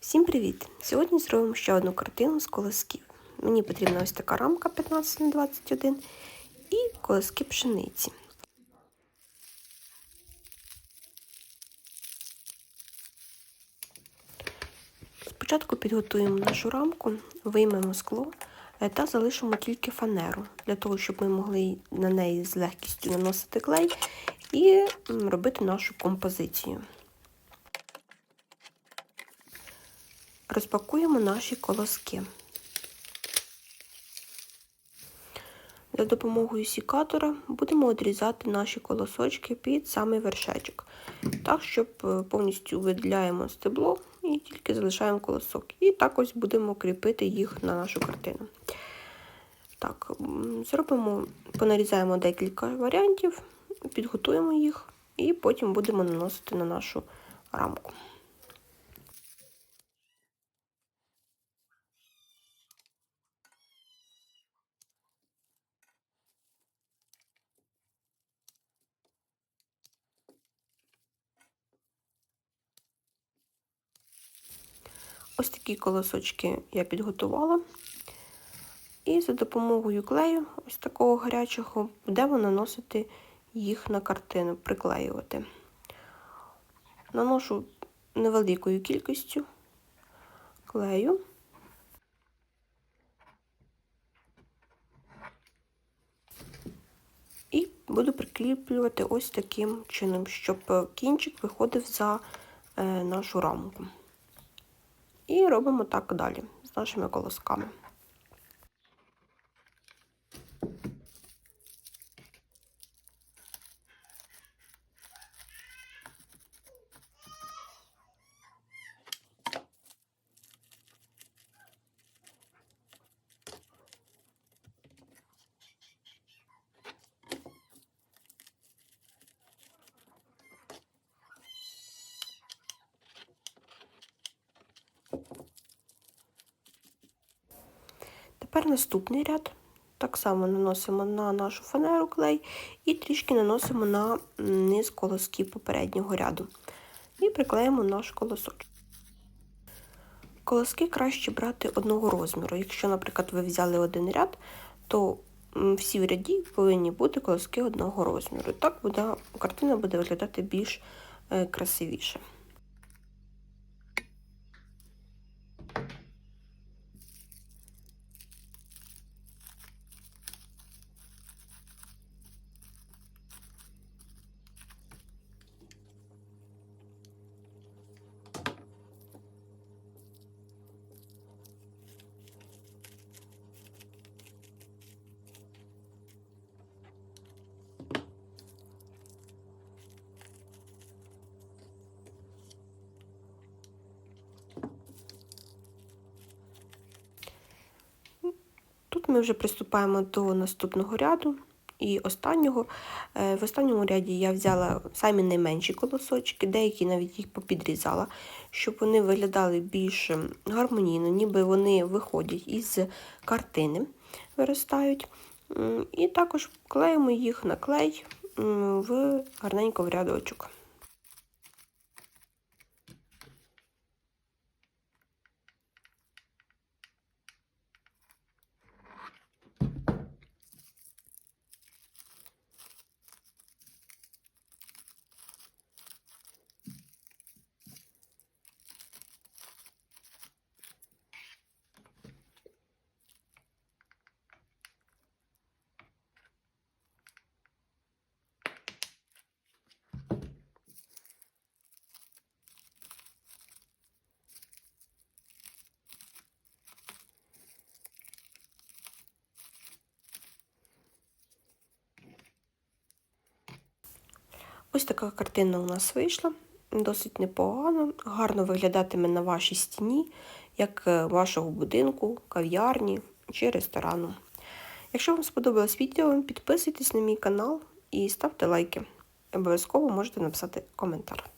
Всім привіт! Сьогодні зробимо ще одну картину з колосків. Мені потрібна ось така рамка 15 на 21 і колоски пшениці. Спочатку підготуємо нашу рамку, виймемо скло е, та залишимо тільки фанеру, для того, щоб ми могли на неї з легкістю наносити клей і робити нашу композицію. Розпакуємо наші колоски. За допомогою сікатора будемо відрізати наші колосочки під самий вершечок. Так, щоб е, повністю виділяємо стебло і тільки залишаємо колосок. І так ось будемо кріпити їх на нашу картину. Так, зробимо, понарізаємо декілька варіантів, підготуємо їх і потім будемо наносити на нашу рамку. Ось такі колосочки я підготувала. І за допомогою клею, ось такого гарячого, будемо наносити їх на картину, приклеювати. Наношу невеликою кількістю клею. І буду прикріплювати ось таким чином, щоб кінчик виходив за е, нашу рамку. І робимо так далі з нашими колосками. Тепер наступний ряд. Так само наносимо на нашу фанеру клей і трішки наносимо на низ колосків попереднього ряду. І приклеїмо наш колосочок. Колоски краще брати одного розміру. Якщо, наприклад, ви взяли один ряд, то всі в ряді повинні бути колоски одного розміру. Так буде, картина буде виглядати більш е, красивіше. Ми вже приступаємо до наступного ряду і останнього. Е, В останньому ряді я взяла самі найменші колосочки, деякі навіть їх попідрізала, щоб вони виглядали більш гармонійно, ніби вони виходять із картини, виростають. І також клеїмо їх на клей в гарненько в рядочок. Ось така картина у нас вийшла. Досить непогано, гарно виглядатиме на вашій стіні, як е, вашого будинку, кав'ярні чи ресторану. Якщо вам сподобалось відео, підписуйтесь на мій канал і ставте лайки. Обов'язково можете написати коментар.